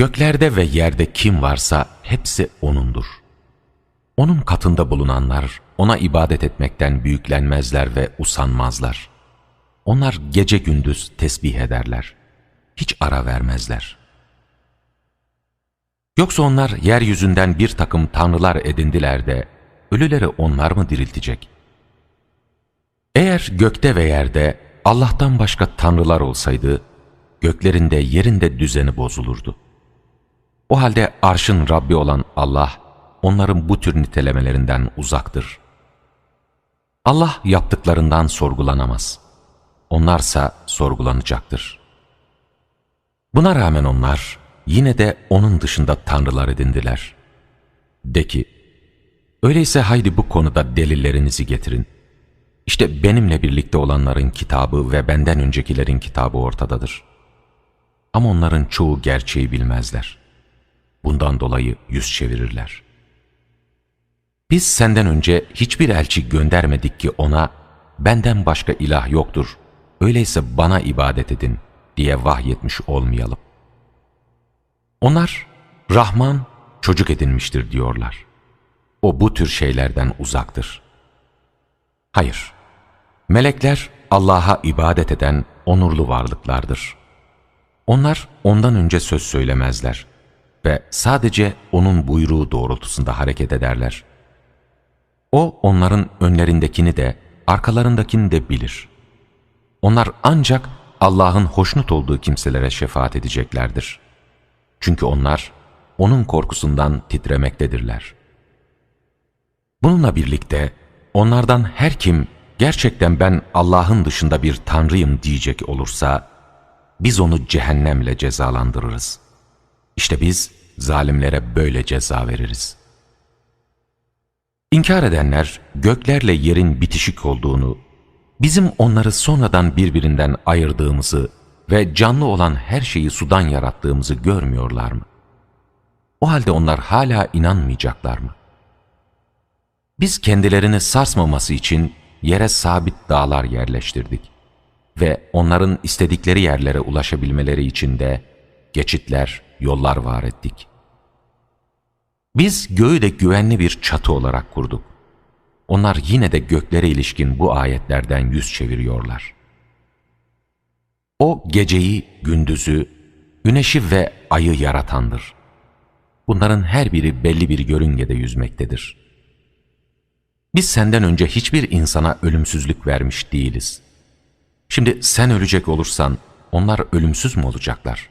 Göklerde ve yerde kim varsa hepsi O'nundur. Onun katında bulunanlar O'na ibadet etmekten büyüklenmezler ve usanmazlar. Onlar gece gündüz tesbih ederler. Hiç ara vermezler. Yoksa onlar yeryüzünden bir takım tanrılar edindiler de ölüleri onlar mı diriltecek? Eğer gökte ve yerde Allah'tan başka tanrılar olsaydı, göklerinde yerinde düzeni bozulurdu. O halde arşın Rabbi olan Allah, onların bu tür nitelemelerinden uzaktır. Allah yaptıklarından sorgulanamaz. Onlarsa sorgulanacaktır. Buna rağmen onlar yine de onun dışında tanrılar edindiler. De ki, öyleyse haydi bu konuda delillerinizi getirin. İşte benimle birlikte olanların kitabı ve benden öncekilerin kitabı ortadadır. Ama onların çoğu gerçeği bilmezler. Bundan dolayı yüz çevirirler. Biz senden önce hiçbir elçi göndermedik ki ona, benden başka ilah yoktur, öyleyse bana ibadet edin diye vahyetmiş olmayalım. Onlar, Rahman çocuk edinmiştir diyorlar. O bu tür şeylerden uzaktır. Hayır, melekler Allah'a ibadet eden onurlu varlıklardır. Onlar ondan önce söz söylemezler ve sadece O'nun buyruğu doğrultusunda hareket ederler. O onların önlerindekini de arkalarındakini de bilir. Onlar ancak Allah'ın hoşnut olduğu kimselere şefaat edeceklerdir. Çünkü onlar O'nun korkusundan titremektedirler. Bununla birlikte onlardan her kim gerçekten ben Allah'ın dışında bir tanrıyım diyecek olursa, biz onu cehennemle cezalandırırız. İşte biz zalimlere böyle ceza veririz. İnkar edenler göklerle yerin bitişik olduğunu, bizim onları sonradan birbirinden ayırdığımızı ve canlı olan her şeyi sudan yarattığımızı görmüyorlar mı? O halde onlar hala inanmayacaklar mı? Biz kendilerini sarsmaması için yere sabit dağlar yerleştirdik ve onların istedikleri yerlere ulaşabilmeleri için de geçitler, yollar var ettik. Biz göğü de güvenli bir çatı olarak kurduk. Onlar yine de göklere ilişkin bu ayetlerden yüz çeviriyorlar. O geceyi, gündüzü, güneşi ve ayı yaratandır. Bunların her biri belli bir yörüngede yüzmektedir. Biz senden önce hiçbir insana ölümsüzlük vermiş değiliz. Şimdi sen ölecek olursan onlar ölümsüz mü olacaklar?